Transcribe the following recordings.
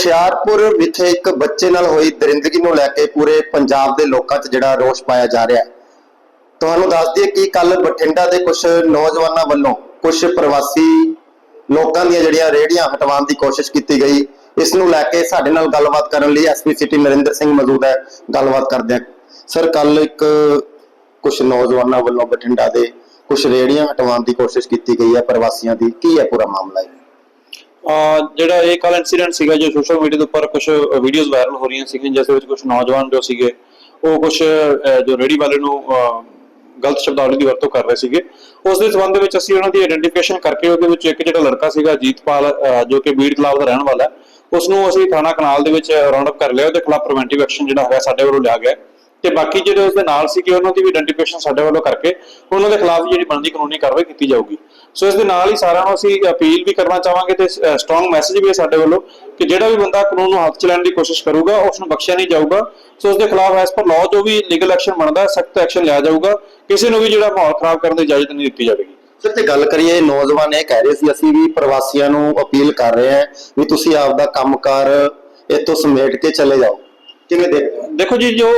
ਹੁਸ਼ਿਆਰਪੁਰ ਵਿਖੇ ਇੱਕ ਬੱਚੇ ਨਾਲ ਹੋਈ ਦਰਿੰਦਗੀ ਨੂੰ ਲੈ ਕੇ ਪੂਰੇ ਪੰਜਾਬ ਦੇ ਲੋਕਾਂ 'ਚ ਜਿਹੜਾ ਰੋਸ ਪਾਇਆ ਜਾ ਰਿਹਾ ਹੈ। ਤੁਹਾਨੂੰ ਦੱਸ ਦਈਏ ਕਿ ਕੱਲ ਬਠਿੰਡਾ ਦੇ ਕੁਝ ਨੌਜਵਾਨਾਂ ਵੱਲੋਂ ਕੁਝ ਪ੍ਰਵਾਸੀ ਲੋਕਾਂ ਦੀਆਂ ਜਿਹੜੀਆਂ ਰੇੜੀਆਂ ਹਟਵਾਉਣ ਦੀ ਕੋਸ਼ਿਸ਼ ਕੀਤੀ ਗਈ, ਇਸ ਨੂੰ ਲੈ ਕੇ ਸਾਡੇ ਨਾਲ ਗੱਲਬਾਤ ਕਰਨ ਲਈ ਐਸਪੀ ਸਿਟੀ ਨਰਿੰਦਰ ਸਿੰਘ ਮੌਜੂਦ ਹੈ। ਗੱਲਬਾਤ ਕਰਦੇ ਹਾਂ। ਸਰ ਕੱਲ ਇੱਕ ਕੁਝ ਨੌਜਵਾਨਾਂ ਵੱਲੋਂ ਬਠਿੰਡਾ ਦੇ ਕੁਝ ਰੇੜੀਆਂ ਹਟਵਾਉਣ ਦੀ ਕੋਸ਼ਿਸ਼ ਕੀਤੀ ਗਈ ਹੈ ਪ੍ਰਵਾਸੀਆਂ ਦੀ। ਕੀ ਹੈ ਪੂਰਾ ਮਾਮਲਾ ਹੈ ਜਿਹੜਾ ਇਹ ਕੱਲ ਇਨਸੀਡੈਂਟ ਸੀਗਾ ਜੋ ਸੋਸ਼ਲ ਮੀਡੀਆ ਦੇ ਉੱਪਰ ਕੁਝ ਵੀਡੀਓਜ਼ ਵਾਇਰਲ ਹੋ ਰਹੀਆਂ ਸੀਗੀਆਂ, ਜਿਸ ਵਿੱਚ ਕੁਝ ਨੌਜਵਾਨ ਜੋ ਸੀਗੇ, ਉਹ ਕੁਝ ਜੋ ਰੇੜੀ ਵਾਲੇ ਨੂੰ ਗਲਤ ਸ਼ਬਦਾਵਲੀ ਦੀ ਵਰਤੋਂ ਕਰ ਰਹੇ ਸੀਗੇ। ਉਸ ਦੇ ਸੰਬੰਧ ਵਿੱਚ ਅਸੀਂ ਉਹਨਾਂ ਦੀ ਆਇਡੈਂਟੀਫਿਕੇਸ਼ਨ ਕਰਕੇ ਉਹਦੇ ਵਿੱਚ ਇੱਕ ਜਿਹੜਾ ਲੜਕਾ ਸੀਗਾ, ਜੀਤਪਾਲ ਜੋ ਕਿ ਬੀੜ ਤਲਾਬ ਦਾ ਰਹਿਣ ਵਾਲਾ ਹੈ, ਉਸ ਨੂੰ ਅਸੀਂ ਥਾਣਾ ਕਨਾਲ ਦੇ ਵਿੱਚ ਰਾਉਂਡ ਅਪ ਕਰ ਲਿਆ, ਉਹਦੇ ਖਿਲਾਫ ਪ੍ਰੀਵੈਂਟਿਵ ਐਕਸ਼ਨ ਜਿਹੜਾ ਹੈਗਾ ਸਾਡੇ ਵੱਲੋਂ ਲਿਆ ਗਿਆ ਤੇ ਬਾਕੀ ਜਿਹੜੇ ਉਸ ਦੇ ਨਾਲ ਸੀਗੇ, ਉਹਨਾਂ ਦੀ ਵੀ ਆਇਡੈਂਟੀਫਿਕੇਸ਼ਨ ਸਾਡੇ ਵੱਲੋਂ ਕਰਕੇ, ਉਹਨਾਂ ਦੇ ਖਿਲਾਫ ਜਿਹੜੀ ਬਣਦੀ ਕਾਨੂੰਨੀ ਕਾਰਵਾਈ ਕੀਤੀ ਜਾਊਗੀ। ਸੋ ਇਸ ਦੇ ਨਾਲ ਹੀ ਸਾਰਿਆਂ ਨੂੰ ਅਸੀਂ ਅਪੀਲ ਵੀ ਕਰਨਾ ਚਾਹਾਂਗੇ ਤੇ ਸਟਰੋਂਗ ਮੈਸੇਜ ਵੀ ਹੈ ਸਾਡੇ ਵੱਲੋਂ ਕਿ ਜਿਹੜਾ ਵੀ ਬੰਦਾ ਕਾਨੂੰਨ ਨੂੰ ਹੱਥ ਚ ਲੈਣ ਦੀ ਕੋਸ਼ਿਸ਼ ਕਰੂਗਾ ਉਸ ਨੂੰ ਬਖਸ਼ਿਆ ਨਹੀਂ ਜਾਊਗਾ। ਸੋ ਉਸ ਦੇ ਖਿਲਾਫ ਐਸ ਪਰ ਲਾਅ ਜੋ ਵੀ ਲੀਗਲ ਐਕਸ਼ਨ ਬਣਦਾ, ਸਖਤ ਐਕਸ਼ਨ ਲਿਆ ਜਾਊਗਾ। ਕਿਸੇ ਨੂੰ ਵੀ ਜਿਹੜਾ ਮਾਹੌਲ ਖਰਾਬ ਕਰਨ ਦੀ ਇਜਾਜ਼ਤ ਨਹੀਂ ਦਿੱਤੀ ਜਾਵੇਗੀ। ਸਰ ਤੇ ਗੱਲ ਕਰੀਏ ਨੌਜਵਾਨ ਇਹ ਕਹਿ ਰਹੇ ਸੀ, ਅਸੀਂ ਵੀ ਪ੍ਰਵਾਸੀਆਂ ਨੂੰ ਅਪੀਲ ਕਰ ਰਹੇ ਹਾਂ ਵੀ ਤੁਸੀਂ ਆਪਦਾ ਕੰਮਕਾਰ ਇੱਥੋਂ ਸਮੇਟ ਕੇ ਚਲੇ ਜਾਓ। ਕਿਵੇਂ ਦੇਖਦੇ ਦੇਖੋ ਜੀ ਜੋ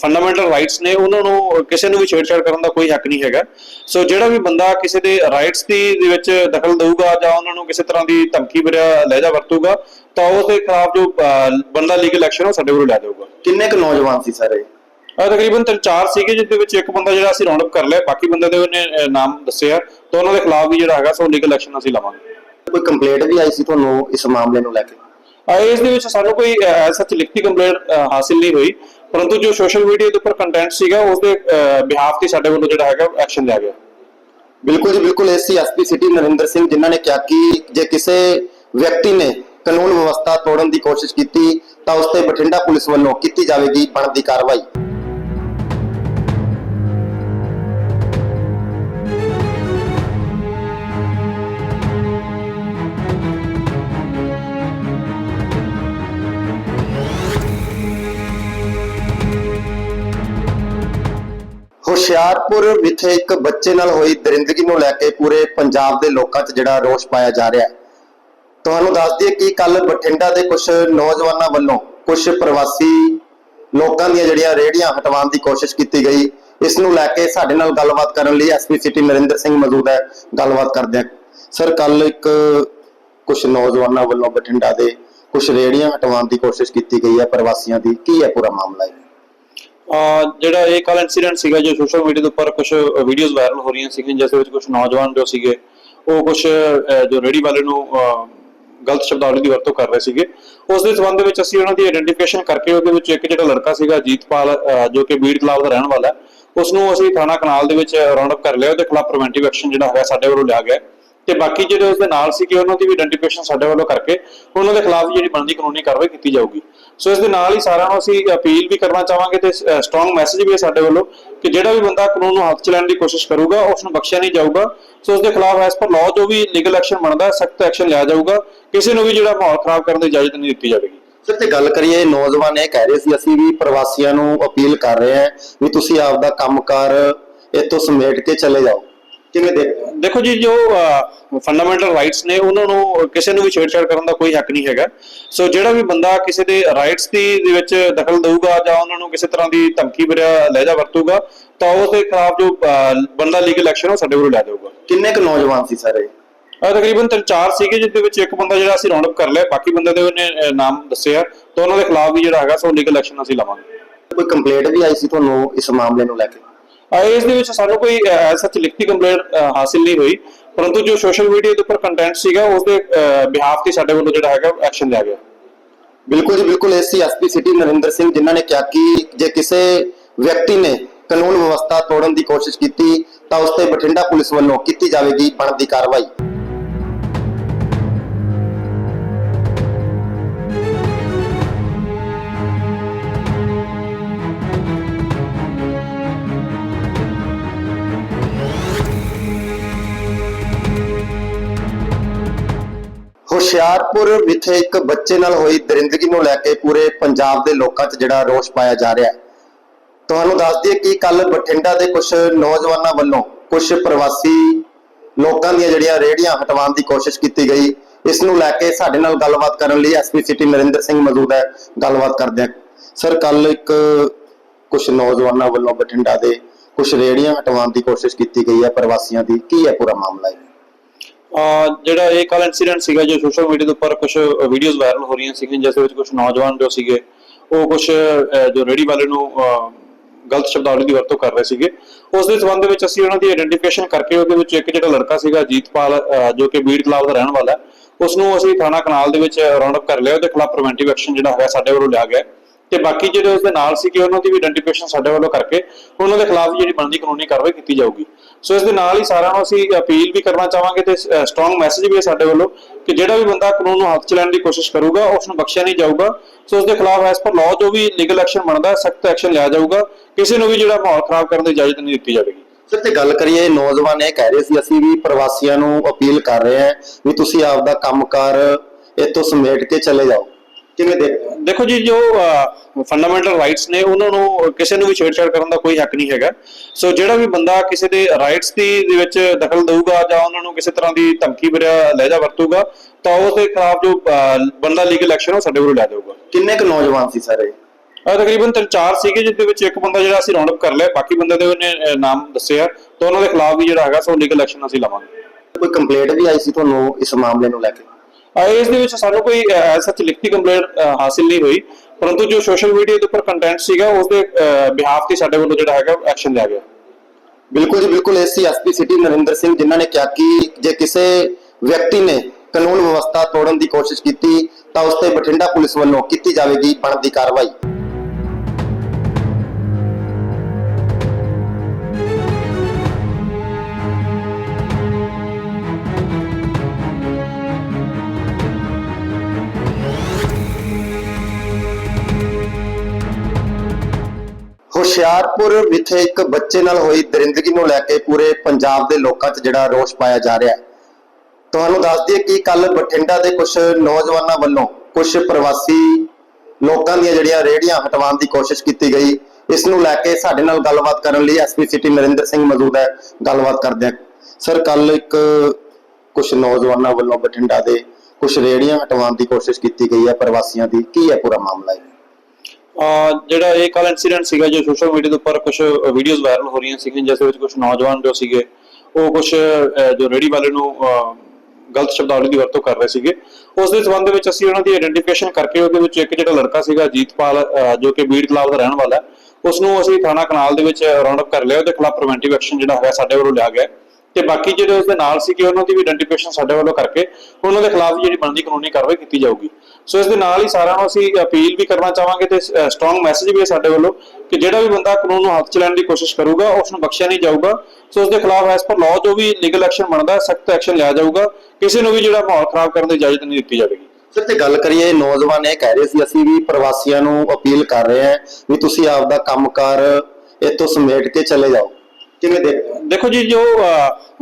ਫੰਡਾਮੈਂਟਲ ਰਾਈਟਸ ਨੇ ਉਹਨਾਂ ਨੂੰ ਕਿਸੇ ਨੂੰ ਵੀ ਛੇੜਛਾੜ ਕਰਨ ਦਾ ਕੋਈ ਹੱਕ ਨਹੀਂ ਹੈਗਾ। ਸੋ ਜਿਹੜਾ ਵੀ ਬੰਦਾ ਕਿਸੇ ਦੇ ਰਾਈਟਸ ਦੀ ਦੇ ਵਿੱਚ ਦਖਲ ਦੇਊਗਾ ਜਾਂ ਉਹਨਾਂ ਨੂੰ ਕਿਸੇ ਤਰ੍ਹਾਂ ਦੀ ਧਮਕੀ ਭਰਿਆ ਲਹਿਜਾ ਵਰਤੂਗਾ ਤਾਂ ਉਸ ਦੇ ਖਿਲਾਫ ਜੋ ਬੰਦਾ ਲੀਗਲ ਐਕਸ਼ਨ ਉਹ ਸਾਡੇ ਵੱਲੋਂ ਲਿਆ ਜਾਊਗਾ। ਕਿੰਨੇ ਕੁ ਨੌਜਵਾਨ ਸੀ ਸਾਰੇ? ਤਕਰੀਬਨ ਤਿੰਨ ਚਾਰ ਸੀਗੇ ਜਿਸ ਦੇ ਵਿੱਚ ਇੱਕ ਬੰਦਾ ਜਿਹੜਾ ਅਸੀਂ ਰਾਉਂਡ ਅਪ ਕਰ ਲਿਆ ਬਾਕੀ ਬੰਦੇ ਦੇ ਉਹਨੇ ਨਾਮ ਦੱਸਿਆ ਤਾਂ ਉਹਨਾਂ ਦੇ ਖਿਲਾਫ ਵੀ ਜਿਹੜਾ ਹੈਗਾ ਸੋ ਲੀਗਲ ਐਕਸ਼ਨ ਅਸੀਂ ਲਵਾਂਗੇ। ਕੋਈ ਕੰਪਲੇਂਟ ਵੀ ਆਈ ਸੀ ਤੁਹਾਨੂੰ ਇਸ ਮਾਮਲੇ ਨੂੰ ਲੈ ਕੇ? ਇਸ ਦੇ ਵਿੱਚ ਸਾਨੂੰ ਕੋਈ ਸੱਚ ਲਿਖਤੀ ਕੰਪਲੇਂਟ ਹਾਸਿਲ ਨਹੀਂ ਹੋਈ। ਪਰੰਤੂ ਜੋ ਸੋਸ਼ਲ ਮੀਡੀਆ ਦੇ ਉੱਪਰ ਕੰਟੈਂਟ ਸੀਗਾ ਉਸ ਦੇ ਬਿਹਾਫ ਤੇ ਸਾਡੇ ਵੱਲੋਂ ਜਿਹੜਾ ਹੈਗਾ ਐਕਸ਼ਨ ਲਿਆ ਗਿਆ। ਬਿਲਕੁਲ ਜੀ, ਬਿਲਕੁਲ SC SP city Narinder Singh, ਜਿਨ੍ਹਾਂ ਨੇ ਕਿਹਾ ਕਿ ਜੇ ਕਿਸੇ ਵਿਅਕਤੀ ਨੇ ਕਾਨੂੰਨ ਵਿਵਸਥਾ ਤੋੜਨ ਦੀ ਕੋਸ਼ਿਸ਼ ਕੀਤੀ, ਤਾਂ ਉਸ ਤੇ ਬਠਿੰਡਾ ਪੁਲਿਸ ਵੱਲੋਂ ਕੀਤੀ ਜਾਵੇਗੀ ਬਣਦੀ ਕਾਰਵਾਈ। ਹੁਸ਼ਿਆਰਪੁਰ ਵਿਖੇ ਇੱਕ ਬੱਚੇ ਨਾਲ ਹੋਈ ਦਰਿੰਦਗੀ ਨੂੰ ਲੈ ਕੇ ਪੂਰੇ ਪੰਜਾਬ ਦੇ ਲੋਕਾਂ 'ਚ ਜਿਹੜਾ ਰੋਸ ਪਾਇਆ ਜਾ ਰਿਹਾ ਹੈ। ਤੁਹਾਨੂੰ ਦੱਸ ਦਈਏ ਕਿ ਕੱਲ ਬਠਿੰਡਾ ਦੇ ਕੁਝ ਨੌਜਵਾਨਾਂ ਵੱਲੋਂ ਕੁਝ ਪ੍ਰਵਾਸੀ ਲੋਕਾਂ ਦੀਆਂ ਜਿਹੜੀਆਂ ਰੇੜੀਆਂ ਹਟਵਾਉਣ ਦੀ ਕੋਸ਼ਿਸ਼ ਕੀਤੀ ਗਈ, ਇਸ ਨੂੰ ਲੈ ਕੇ ਸਾਡੇ ਨਾਲ ਗੱਲਬਾਤ ਕਰਨ ਲਈ ਐਸਪੀ ਸਿਟੀ ਨਰਿੰਦਰ ਸਿੰਘ ਮੌਜੂਦ ਹੈ। ਗੱਲਬਾਤ ਕਰਦੇ ਹਾਂ। ਸਰ ਕੱਲ ਇੱਕ ਕੁਝ ਨੌਜਵਾਨਾਂ ਵੱਲੋਂ ਬਠਿੰਡਾ ਦੇ ਕੁਝ ਰੇੜੀਆਂ ਹਟਵਾਉਣ ਦੀ ਕੋਸ਼ਿਸ਼ ਕੀਤੀ ਗਈ ਹੈ ਪ੍ਰਵਾਸੀਆਂ ਦੀ। ਕੀ ਹੈ ਪੂਰਾ ਮਾਮਲਾ ਇਹ? ਜਿਹੜਾ ਇਹ ਕੱਲ ਇਨਸੀਡੈਂਟ ਸੀਗਾ ਜੋ ਸੋਸ਼ਲ ਮੀਡੀਆ ਦੇ ਉੱਪਰ ਕੁਝ ਵੀਡੀਓਜ਼ ਵਾਇਰਲ ਹੋ ਰਹੀਆਂ ਸੀਗੀਆਂ ਜਿਸ ਦੇ ਵਿੱਚ ਕੁਝ ਨੌਜਵਾਨ ਜੋ ਸੀਗੇ ਉਹ ਕੁਝ ਜੋ ਰੇੜੀ ਵਾਲੇ ਨੂੰ ਗਲਤ ਸ਼ਬਦਾਵਲੀ ਦੀ ਵਰਤੋਂ ਕਰ ਰਹੇ ਸੀਗੇ। ਉਸ ਦੇ ਸੰਬੰਧ ਵਿੱਚ ਅਸੀਂ ਉਹਨਾਂ ਦੀ ਆਇਡੈਂਟੀਫਿਕੇਸ਼ਨ ਕਰਕੇ ਉਹਦੇ ਵਿੱਚ ਇੱਕ ਜਿਹੜਾ ਲੜਕਾ ਸੀਗਾ ਜੀਤਪਾਲ ਅਹ, ਜੋ ਕਿ ਬੀੜ ਤਲਾਬ ਦਾ ਰਹਿਣ ਵਾਲਾ ਹੈ ਉਸ ਨੂੰ ਅਸੀਂ ਥਾਣਾ ਕਨਾਲ ਦੇ ਵਿੱਚ ਰਾਉਂਡ ਅਪ ਕਰ ਲਿਆ। ਉਹਦੇ ਖਿਲਾਫ ਪ੍ਰੀਵੈਂਟਿਵ ਐਕਸ਼ਨ ਜਿਹੜਾ ਹੈਗਾ ਸਾਡੇ ਵੱਲੋਂ ਲਿਆ ਗਿਆ ਤੇ ਬਾਕੀ ਜਿਹੜੇ ਉਸ ਦੇ ਨਾਲ ਸੀਗੇ ਉਹਨਾਂ ਦੀ ਵੀ ਆਇਡੈਂਟੀਫਿਕੇਸ਼ਨ ਸਾਡੇ ਵੱਲੋਂ ਕਰਕੇ ਉਹਨਾਂ ਦੇ ਖਿਲਾਫ ਜਿਹੜੀ ਬਣਦੀ ਕਾਨੂੰਨੀ ਕਾਰਵਾਈ ਕੀਤੀ ਜਾਊਗੀ। ਸੋ ਇਸ ਦੇ ਨਾਲ ਹੀ ਸਾਰਿਆਂ ਨੂੰ ਅਸੀਂ ਅਪੀਲ ਵੀ ਕਰਨਾ ਚਾਹਾਂਗੇ ਤੇ ਸਟਰੋਂਗ ਮੈਸੇਜ ਵੀ ਹੈ ਸਾਡੇ ਵੱਲੋਂ ਕਿ ਜਿਹੜਾ ਵੀ ਬੰਦਾ ਕਾਨੂੰਨ ਨੂੰ ਹੱਥ ਚ ਲੈਣ ਦੀ ਕੋਸ਼ਿਸ਼ ਕਰੂਗਾ ਉਸ ਨੂੰ ਬਖਸ਼ਿਆ ਨਹੀਂ ਜਾਊਗਾ। ਸੋ ਉਸ ਦੇ ਖਿਲਾਫ ਐਸ ਪਰ ਲਾਅ ਜੋ ਵੀ ਲੀਗਲ ਐਕਸ਼ਨ ਬਣਦਾ, ਸਖਤ ਐਕਸ਼ਨ ਲਿਆ ਜਾਊਗਾ। ਕਿਸੇ ਨੂੰ ਵੀ ਜਿਹੜਾ ਮਾਹੌਲ ਖਰਾਬ ਕਰਨ ਦੀ ਇਜਾਜ਼ਤ ਨਹੀਂ ਦਿੱਤੀ ਜਾਵੇਗੀ। ਸਰ ਤੇ ਗੱਲ ਕਰੀਏ ਨੌਜਵਾਨ ਇਹ ਕਹਿ ਰਹੇ ਸੀ, ਅਸੀਂ ਵੀ ਪ੍ਰਵਾਸੀਆਂ ਨੂੰ ਅਪੀਲ ਕਰ ਰਹੇ ਹਾਂ ਵੀ ਤੁਸੀਂ ਆਪਦਾ ਕੰਮਕਾਰ ਇੱਥੋਂ ਸਮੇਟ ਕੇ ਚਲੇ ਜਾਓ। ਕਿਵੇਂ ਦੇਖਦੇ ਦੇਖੋ ਜੀ ਜੋ ਫੰਡਾਮੈਂਟਲ ਰਾਈਟਸ ਨੇ ਉਹਨਾਂ ਨੂੰ ਕਿਸੇ ਨੂੰ ਵੀ ਛੇੜਛਾੜ ਕਰਨ ਦਾ ਕੋਈ ਹੱਕ ਨਹੀਂ ਹੈਗਾ। ਸੋ ਜਿਹੜਾ ਵੀ ਬੰਦਾ ਕਿਸੇ ਦੇ ਰਾਈਟਸ ਦੀ ਦੇ ਵਿੱਚ ਦਖਲ ਦੇਊਗਾ ਜਾਂ ਉਹਨਾਂ ਨੂੰ ਕਿਸੇ ਤਰ੍ਹਾਂ ਦੀ ਧਮਕੀ ਭਰਿਆ ਲਹਿਜਾ ਵਰਤੂਗਾ ਤਾਂ ਉਸ ਦੇ ਖਿਲਾਫ ਜੋ ਬਣਦਾ ਲੀਗਲ ਐਕਸ਼ਨ ਉਹ ਸਾਡੇ ਵੱਲੋਂ ਲਿਆ ਜਾਊਗਾ। ਕਿੰਨੇ ਕੁ ਨੌਜਵਾਨ ਸੀ ਸਾਰੇ? ਤਕਰੀਬਨ ਤਿੰਨ ਚਾਰ ਸੀਗੇ ਜਿਸ ਦੇ ਵਿੱਚ ਇੱਕ ਬੰਦਾ ਜਿਹੜਾ ਅਸੀਂ ਰਾਉਂਡ ਅਪ ਕਰ ਲਿਆ ਬਾਕੀ ਬੰਦੇ ਦੇ ਉਹਨੇ ਨਾਮ ਦੱਸਿਆ ਤਾਂ ਉਹਨਾਂ ਦੇ ਖਿਲਾਫ ਵੀ ਜਿਹੜਾ ਹੈਗਾ ਸੋ ਲੀਗਲ ਐਕਸ਼ਨ ਅਸੀਂ ਲਵਾਂਗੇ। ਕੋਈ ਕੰਪਲੇਂਟ ਵੀ ਆਈ ਸੀ ਤੁਹਾਨੂੰ ਇਸ ਮਾਮਲੇ ਨੂੰ ਲੈ ਕੇ? ਇਸ ਦੇ ਵਿੱਚ ਸਾਨੂੰ ਕੋਈ ਸੱਚ ਲਿਖਤੀ ਕੰਪਲੇਂਟ ਹਾਸਿਲ ਨਹੀਂ ਹੋਈ। ਪਰੰਤੂ ਜੋ ਸੋਸ਼ਲ ਮੀਡੀਆ ਦੇ ਉੱਪਰ ਕੰਟੈਂਟ ਸੀਗਾ, ਉਸ ਦੇ ਬਿਹਾਫ ਤੇ ਸਾਡੇ ਵੱਲੋਂ ਜਿਹੜਾ ਹੈਗਾ ਐਕਸ਼ਨ ਲਿਆ ਗਿਆ। ਬਿਲਕੁਲ ਜੀ, ਬਿਲਕੁਲ SC SP city Narinder Singh ਜਿਨ੍ਹਾਂ ਨੇ ਕਿਹਾ ਕਿ ਜੇ ਕਿਸੇ ਵਿਅਕਤੀ ਨੇ ਕਾਨੂੰਨ ਵਿਵਸਥਾ ਤੋੜਨ ਦੀ ਕੋਸ਼ਿਸ਼ ਕੀਤੀ, ਤਾਂ ਉਸ ਤੇ ਬਠਿੰਡਾ ਪੁਲਿਸ ਵੱਲੋਂ ਕੀਤੀ ਜਾਵੇਗੀ ਬਣਦੀ ਕਾਰਵਾਈ। ਹੁਸ਼ਿਆਰਪੁਰ ਵਿਖੇ ਇੱਕ ਬੱਚੇ ਨਾਲ ਹੋਈ ਦਰਿੰਦਗੀ ਨੂੰ ਲੈ ਕੇ ਪੂਰੇ ਪੰਜਾਬ ਦੇ ਲੋਕਾਂ 'ਚ ਜਿਹੜਾ ਰੋਸ ਪਾਇਆ ਜਾ ਰਿਹਾ ਹੈ। ਤੁਹਾਨੂੰ ਦੱਸ ਦਈਏ ਕਿ ਕੱਲ ਬਠਿੰਡਾ ਦੇ ਕੁਝ ਨੌਜਵਾਨਾਂ ਵੱਲੋਂ ਕੁਝ ਪ੍ਰਵਾਸੀ ਲੋਕਾਂ ਦੀਆਂ ਜਿਹੜੀਆਂ ਰੇੜੀਆਂ ਹਟਵਾਉਣ ਦੀ ਕੋਸ਼ਿਸ਼ ਕੀਤੀ ਗਈ, ਇਸ ਨੂੰ ਲੈ ਕੇ ਸਾਡੇ ਨਾਲ ਗੱਲਬਾਤ ਕਰਨ ਲਈ ਐਸਪੀ ਸਿਟੀ ਨਰਿੰਦਰ ਸਿੰਘ ਮੌਜੂਦ ਹੈ। ਗੱਲਬਾਤ ਕਰਦੇ ਹਾਂ। ਸਰ, ਕੱਲ ਇੱਕ ਕੁਝ ਨੌਜਵਾਨਾਂ ਵੱਲੋਂ ਬਠਿੰਡਾ ਦੇ ਕੁਝ ਰੇੜੀਆਂ ਹਟਵਾਉਣ ਦੀ ਕੋਸ਼ਿਸ਼ ਕੀਤੀ ਗਈ ਹੈ ਪ੍ਰਵਾਸੀਆਂ ਦੀ। ਕੀ ਹੈ ਪੂਰਾ ਮਾਮਲਾ ਹੈ ਜਿਹੜਾ ਇਹ ਕੱਲ ਇਨਸੀਡੈਂਟ ਸੀਗਾ ਜੋ ਸੋਸ਼ਲ ਮੀਡੀਆ ਦੇ ਉੱਪਰ ਕੁਝ ਵੀਡੀਓਜ਼ ਵਾਇਰਲ ਹੋ ਰਹੀਆਂ ਸੀਗੀਆਂ ਜਿਸ ਵਿੱਚ ਕੁਝ ਨੌਜਵਾਨ ਜੋ ਸੀਗੇ ਉਹ ਕੁਝ ਜੋ ਰੇੜੀ ਵਾਲੇ ਨੂੰ ਗਲਤ ਸ਼ਬਦਾਵਲੀ ਦੀ ਵਰਤੋਂ ਕਰ ਰਹੇ ਸੀਗੇ। ਉਸ ਦੇ ਸੰਬੰਧ ਵਿੱਚ ਅਸੀਂ ਉਹਨਾਂ ਦੀ ਆਇਡੈਂਟੀਫਿਕੇਸ਼ਨ ਕਰਕੇ ਉਹਦੇ ਵਿੱਚ ਇੱਕ ਜਿਹੜਾ ਲੜਕਾ ਸੀਗਾ ਜੀਤਪਾਲ ਅਹ, ਜੋ ਕਿ ਬੀੜ ਤਲਾਬ ਦਾ ਰਹਿਣ ਵਾਲਾ ਹੈ ਉਸ ਨੂੰ ਅਸੀਂ ਥਾਣਾ ਕਨਾਲ ਦੇ ਵਿੱਚ ਰਾਉਂਡ ਅਪ ਕਰ ਲਿਆ ਉਹਦੇ ਖਿਲਾਫ ਪ੍ਰੀਵੈਂਟਿਵ ਐਕਸ਼ਨ ਜਿਹੜਾ ਹੈਗਾ ਸਾਡੇ ਵੱਲੋਂ ਲਿਆ ਗਿਆ। ਤੇ ਬਾਕੀ ਜਿਹੜੇ ਉਸ ਦੇ ਨਾਲ ਸੀਗੇ ਉਹਨਾਂ ਦੀ ਵੀ ਆਇਡੈਂਟੀਫਿਕੇਸ਼ਨ ਸਾਡੇ ਵੱਲੋਂ ਕਰਕੇ ਉਹਨਾਂ ਦੇ ਖਿਲਾਫ ਜਿਹੜੀ ਬਣਦੀ ਕਾਨੂੰਨੀ ਕਾਰਵਾਈ ਕੀਤੀ ਜਾਊਗੀ। ਸੋ ਇਸ ਦੇ ਨਾਲ ਹੀ ਸਾਰਿਆਂ ਨੂੰ ਅਸੀਂ ਅਪੀਲ ਵੀ ਕਰਨਾ ਚਾਹਾਂਗੇ ਤੇ ਸਟਰੋਂਗ ਮੈਸੇਜ ਵੀ ਹੈ ਸਾਡੇ ਵੱਲੋਂ ਕਿ ਜਿਹੜਾ ਵੀ ਬੰਦਾ ਕਾਨੂੰਨ ਨੂੰ ਹੱਥ ਚ ਦੀ ਕੋਸ਼ਿਸ਼ ਕਰੂਗਾ ਉਸ ਨੂੰ ਬਖਸ਼ਿਆ ਨਹੀਂ ਜਾਊਗਾ। ਸੋ ਉਸ ਦੇ ਖਿਲਾਫ ਐਸ ਪਰ ਲਾਅ ਜੋ ਵੀ ਲੀਗਲ ਐਕਸ਼ਨ ਬਣਦਾ, ਸਖਤ ਐਕਸ਼ਨ ਲਿਆ ਜਾਊਗਾ। ਕਿਸੇ ਨੂੰ ਵੀ ਜਿਹੜਾ ਮਾਹੌਲ ਖਰਾਬ ਕਰਨ ਦੀ ਇਜਾਜ਼ਤ ਨਹੀਂ ਦਿੱਤੀ ਜਾਵੇਗੀ। ਸਰ ਤੇ ਗੱਲ ਕਰੀਏ, ਨੌਜਵਾਨ ਇਹ ਕਹਿ ਰਹੇ ਸੀ, ਅਸੀਂ ਵੀ ਪ੍ਰਵਾਸੀਆਂ ਨੂੰ ਅਪੀਲ ਕਰ ਰਹੇ ਹਾਂ ਵੀ ਤੁਸੀਂ ਆਪਦਾ ਕੰਮਕਾਰ ਇਹ ਤੋਂ ਸਮੇਟ ਕੇ ਚਲੇ ਜਾਓ। ਕਿਵੇਂ ਦੇਖਦੇ ਦੇਖੋ ਜੀ ਜੋ ਫੰਡਾਮੈਂਟਲ ਰਾਈਟਸ ਨੇ ਉਹਨਾਂ ਨੂੰ ਕਿਸੇ ਨੂੰ ਵੀ ਛੇੜਛਾੜ ਕਰਨ ਦਾ ਕੋਈ ਹੱਕ ਨਹੀਂ ਹੈਗਾ। ਸੋ ਜਿਹੜਾ ਵੀ ਬੰਦਾ ਕਿਸੇ ਦੇ ਰਾਈਟਸ ਦੀ ਦੇ ਵਿੱਚ ਦਖਲ ਦੇਊਗਾ ਜਾਂ ਉਹਨਾਂ ਨੂੰ ਕਿਸੇ ਤਰ੍ਹਾਂ ਦੀ ਧਮਕੀ ਭਰਿਆ ਲਹਿਜਾ ਵਰਤੂਗਾ ਤਾਂ ਉਸ ਦੇ ਖਿਲਾਫ ਜੋ ਬੰਦਾ ਲੀਗਲ ਐਕਸ਼ਨ ਉਹ ਸਾਡੇ ਵੱਲੋਂ ਲਿਆ ਜਾਊਗਾ। ਕਿੰਨੇ ਕੁ ਨੌਜਵਾਨ ਸੀ ਸਾਰੇ? ਅਹ ਤਕਰੀਬਨ ਤਿੰਨ ਚਾਰ ਸੀਗੇ ਜਿਸ ਦੇ ਵਿੱਚ ਇੱਕ ਬੰਦਾ ਜਿਹੜਾ ਅਸੀਂ ਰਾਉਂਡ ਅਪ ਕਰ ਲਿਆ ਬਾਕੀ ਬੰਦੇ ਦੇ ਉਹਨੇ ਨਾਮ ਦੱਸਿਆ ਤਾਂ ਉਹਨਾਂ ਦੇ ਖਿਲਾਫ ਵੀ ਜਿਹੜਾ ਹੈਗਾ ਸੋ ਲੀਗਲ ਐਕਸ਼ਨ ਅਸੀਂ ਲਵਾਂਗੇ। ਕੋਈ ਕੰਪਲੇਂਟ ਵੀ ਆਈ ਸੀ ਤੁਹਾਨੂੰ ਇਸ ਮਾਮਲੇ ਨੂੰ ਲੈ ਕੇ? ਇਸ ਦੇ ਵਿੱਚ ਸਾਨੂੰ ਕੋਈ ਸੱਚ ਲਿਖਤੀ ਕੰਪਲੇਂਟ ਹਾਸਿਲ ਨਹੀਂ ਹੋਈ। ਪਰੰਤੂ ਜੋ ਸੋਸ਼ਲ ਮੀਡੀਆ ਦੇ ਉੱਪਰ ਕੰਟੈਂਟ ਸੀਗਾ, ਉਸ ਦੇ ਬਿਹਾਫ ਤੇ ਸਾਡੇ ਵੱਲੋਂ ਜਿਹੜਾ ਹੈਗਾ ਐਕਸ਼ਨ ਲਿਆ ਗਿਆ। ਬਿਲਕੁਲ ਜੀ, ਬਿਲਕੁਲ। SC SP city Narinder Singh, ਜਿਨ੍ਹਾਂ ਨੇ ਕਿਹਾ ਕਿ ਜੇ ਕਿਸੇ ਵਿਅਕਤੀ ਨੇ ਕਾਨੂੰਨ ਵਿਵਸਥਾ ਤੋੜਨ ਦੀ ਕੋਸ਼ਿਸ਼ ਕੀਤੀ, ਤਾਂ ਉਸ ਤੇ ਬਠਿੰਡਾ ਪੁਲਿਸ ਵੱਲੋਂ ਕੀਤੀ ਜਾਵੇਗੀ ਬਣਦੀ ਕਾਰਵਾਈ। ਹੁਸ਼ਿਆਰਪੁਰ ਵਿਖੇ ਇੱਕ ਬੱਚੇ ਨਾਲ ਹੋਈ ਦਰਿੰਦਗੀ ਨੂੰ ਲੈ ਕੇ ਪੂਰੇ ਪੰਜਾਬ ਦੇ ਲੋਕਾਂ 'ਚ ਜਿਹੜਾ ਰੋਸ ਪਾਇਆ ਜਾ ਰਿਹਾ ਹੈ। ਤੁਹਾਨੂੰ ਦੱਸ ਦਈਏ ਕਿ ਕੱਲ ਬਠਿੰਡਾ ਦੇ ਕੁਝ ਨੌਜਵਾਨਾਂ ਵੱਲੋਂ ਕੁਝ ਪ੍ਰਵਾਸੀ ਲੋਕਾਂ ਦੀਆਂ ਜਿਹੜੀਆਂ ਰੇੜੀਆਂ ਹਟਵਾਉਣ ਦੀ ਕੋਸ਼ਿਸ਼ ਕੀਤੀ ਗਈ। ਇਸ ਨੂੰ ਲੈ ਕੇ ਸਾਡੇ ਨਾਲ ਗੱਲਬਾਤ ਕਰਨ ਲਈ ਐਸਪੀ ਸਿਟੀ ਨਰਿੰਦਰ ਸਿੰਘ ਮੌਜੂਦ ਹੈ। ਗੱਲਬਾਤ ਕਰਦੇ ਹਾਂ। ਸਰ ਕੱਲ ਇੱਕ ਕੁਝ ਨੌਜਵਾਨਾਂ ਵੱਲੋਂ ਬਠਿੰਡਾ ਦੇ ਕੁਝ ਰੇੜੀਆਂ ਹਟਵਾਉਣ ਦੀ ਕੋਸ਼ਿਸ਼ ਕੀਤੀ ਗਈ ਹੈ ਪ੍ਰਵਾਸੀਆਂ ਦੀ। ਕੀ ਹੈ ਪੂਰਾ ਮਾਮਲਾ ਹੈ ਜਿਹੜਾ ਇਹ ਕੱਲ ਇਨਸੀਡੈਂਟ ਸੀਗਾ ਜੋ ਸੋਸ਼ਲ ਮੀਡੀਆ ਦੇ ਉੱਪਰ ਕੁਝ ਵੀਡੀਓਜ਼ ਵਾਇਰਲ ਹੋ ਰਹੀਆਂ ਸੀਗੀਆਂ ਜਿਸ ਵਿੱਚ ਕੁਝ ਨੌਜਵਾਨ ਜੋ ਸੀਗੇ ਉਹ ਕੁਝ ਜੋ ਰੇੜੀ ਵਾਲੇ ਨੂੰ ਗਲਤ ਸ਼ਬਦਾਵਲੀ ਦੀ ਵਰਤੋਂ ਕਰ ਰਹੇ ਸੀਗੇ। ਉਸ ਦੇ ਸੰਬੰਧ ਵਿੱਚ ਅਸੀਂ ਉਹਨਾਂ ਦੀ ਆਇਡੈਂਟੀਫਿਕੇਸ਼ਨ ਕਰਕੇ ਉਹਦੇ ਵਿੱਚ ਇੱਕ ਜਿਹੜਾ ਲੜਕਾ ਸੀਗਾ ਜੀਤਪਾਲ ਅਹ, ਜੋ ਕਿ ਬੀੜ ਤਲਾਬ ਦਾ ਰਹਿਣ ਵਾਲਾ ਹੈ, ਉਸ ਨੂੰ ਅਸੀਂ ਥਾਣਾ ਕਨਾਲ ਦੇ ਵਿੱਚ ਰਾਉਂਡ ਅਪ ਕਰ ਲਿਆ। ਉਹਦੇ ਖਿਲਾਫ ਪ੍ਰੀਵੈਂਟਿਵ ਐਕਸ਼ਨ ਜਿਹੜਾ ਹੈਗਾ ਸਾਡੇ ਵੱਲੋਂ ਲਿਆ ਗਿਆ ਤੇ ਬਾਕੀ ਜਿਹੜੇ ਉਸ ਦੇ ਨਾਲ ਸੀਗੇ ਉਹਨਾਂ ਦੀ ਵੀ ਆਇਡੈਂਟੀਫਿਕੇਸ਼ਨ ਸਾਡੇ ਵੱਲੋਂ ਕਰਕੇ ਉਹਨਾਂ ਦੇ ਖਿਲਾਫ ਜਿਹੜੀ ਬਣਦੀ ਕਾਨੂੰਨੀ ਕਾਰਵਾਈ ਕੀਤੀ ਜਾਊਗੀ। ਸੋ ਇਸ ਦੇ ਨਾਲ ਹੀ ਸਾਰਿਆਂ ਨੂੰ ਅਸੀਂ ਅਪੀਲ ਵੀ ਕਰਨਾ ਚਾਹਾਂਗੇ ਤੇ ਸਟਰੋਂਗ ਮੈਸੇਜ ਵੀ ਹੈ ਸਾਡੇ ਵੱਲੋਂ ਕਿ ਜਿਹੜਾ ਵੀ ਬੰਦਾ ਕਾਨੂੰਨ ਨੂੰ ਹੱਥ ਚ ਲੈਣ ਦੀ ਕੋਸ਼ਿਸ਼ ਕਰੂਗਾ ਉਸ ਨੂੰ ਬਖਸ਼ਿਆ ਨਹੀਂ ਜਾਊਗਾ। ਸੋ ਉਸ ਦੇ ਖਿਲਾਫ ਐਸ ਪਰ ਲਾਅ ਜੋ ਵੀ ਲੀਗਲ ਐਕਸ਼ਨ ਬਣਦਾ, ਸਖਤ ਐਕਸ਼ਨ ਲਿਆ ਜਾਊਗਾ। ਕਿਸੇ ਨੂੰ ਵੀ ਜਿਹੜਾ ਮਾਹੌਲ ਖਰਾਬ ਕਰਨ ਦੀ ਇਜਾਜ਼ਤ ਨਹੀਂ ਦਿੱਤੀ ਜਾਵੇਗੀ। ਸਰ, ਤੇ ਗੱਲ ਕਰੀਏ ਨੌਜਵਾਨ ਇਹ ਕਹਿ ਰਹੇ ਸੀ, ਅਸੀਂ ਵੀ ਪ੍ਰਵਾਸੀਆਂ ਨੂੰ ਅਪੀਲ ਕਰ ਰਹੇ ਹਾਂ ਵੀ ਤੁਸੀਂ ਆਪਦਾ ਕੰਮਕਾਰ ਇਹ ਸਮੇਟ ਕੇ ਚਲੇ ਜਾਓ। ਕਿਵੇਂ ਦੇਖਦੇ ਹੋ? ਦੇਖੋ ਜੀ ਜੋ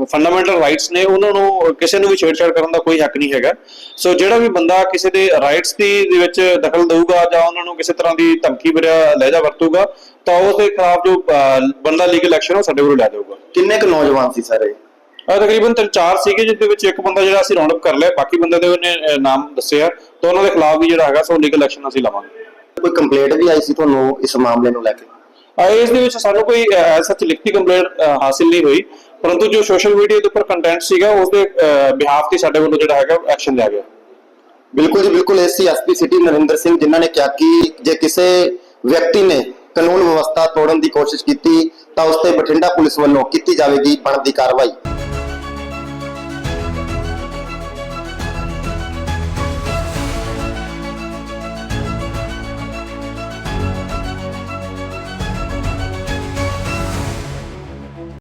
ਫੰਡਾਮੈਂਟਲ ਰਾਈਟਸ ਨੇ ਉਹਨਾਂ ਨੂੰ ਕਿਸੇ ਨੂੰ ਵੀ ਛੇੜਛਾੜ ਕਰਨ ਦਾ ਕੋਈ ਹੱਕ ਨਹੀਂ ਹੈਗਾ। ਸੋ ਜਿਹੜਾ ਵੀ ਬੰਦਾ ਕਿਸੇ ਦੇ ਰਾਈਟਸ ਦੀ ਦੇ ਵਿੱਚ ਦਖਲ ਦੇਊਗਾ ਜਾਂ ਉਹਨਾਂ ਨੂੰ ਕਿਸੇ ਤਰ੍ਹਾਂ ਦੀ ਧਮਕੀ ਭਰਿਆ ਲਹਿਜਾ ਵਰਤੂਗਾ ਤਾਂ ਉਸ ਦੇ ਖਿਲਾਫ ਜੋ ਬਣਦਾ ਲੀਗਲ ਐਕਸ਼ਨ ਉਹ ਸਾਡੇ ਵੱਲੋਂ ਲਿਆ ਜਾਊਗਾ। ਕਿੰਨੇ ਕੁ ਨੌਜਵਾਨ ਸੀ ਸਾਰੇ? ਤਕਰੀਬਨ ਤਿੰਨ ਚਾਰ ਸੀਗੇ ਜਿਸ ਦੇ ਵਿੱਚ ਇੱਕ ਬੰਦਾ ਜਿਹੜਾ ਅਸੀਂ ਰਾਉਂਡ ਅਪ ਕਰ ਲਿਆ ਬਾਕੀ ਬੰਦੇ ਦੇ ਉਹਨੇ ਨਾਮ ਦੱਸਿਆ ਤਾਂ ਉਹਨਾਂ ਦੇ ਖਿਲਾਫ ਵੀ ਜਿਹੜਾ ਹੈਗਾ ਸੋ ਲੀਗਲ ਐਕਸ਼ਨ ਅਸੀਂ ਲਵਾਂਗੇ। ਕੋਈ ਕੰਪਲੇਂਟ ਵੀ ਆਈ ਸੀ ਤੁਹਾਨੂੰ ਇਸ ਮਾਮਲੇ ਨੂੰ ਲੈ ਕੇ? ਇਸ ਦੇ ਵਿੱਚ ਸਾਨੂੰ ਕੋਈ ਸੱਚ ਲਿਖਤੀ ਕੰਪਲੇਂਟ ਹਾਸਿਲ ਨਹੀਂ ਹੋਈ। ਪਰੰਤੂ ਜੋ ਸੋਸ਼ਲ ਮੀਡੀਆ ਦੇ ਉੱਪਰ ਕੰਟੈਂਟ ਸੀਗਾ ਉਸ ਦੇ ਬਿਹਾਫ ਤੇ ਸਾਡੇ ਵੱਲੋਂ ਜਿਹੜਾ ਹੈਗਾ ਐਕਸ਼ਨ ਲਿਆ ਗਿਆ। ਬਿਲਕੁਲ ਜੀ, ਬਿਲਕੁਲ SC SP city Narinder Singh ਜਿਨ੍ਹਾਂ ਨੇ ਕਿਹਾ ਕਿ ਜੇ ਕਿਸੇ ਵਿਅਕਤੀ ਨੇ ਕਾਨੂੰਨ ਵਿਵਸਥਾ ਤੋੜਨ ਦੀ ਕੋਸ਼ਿਸ਼ ਕੀਤੀ, ਤਾਂ ਉਸ ਤੇ ਬਠਿੰਡਾ ਪੁਲਿਸ ਵੱਲੋਂ ਕੀਤੀ ਜਾਵੇਗੀ ਬਣਦੀ ਕਾਰਵਾਈ।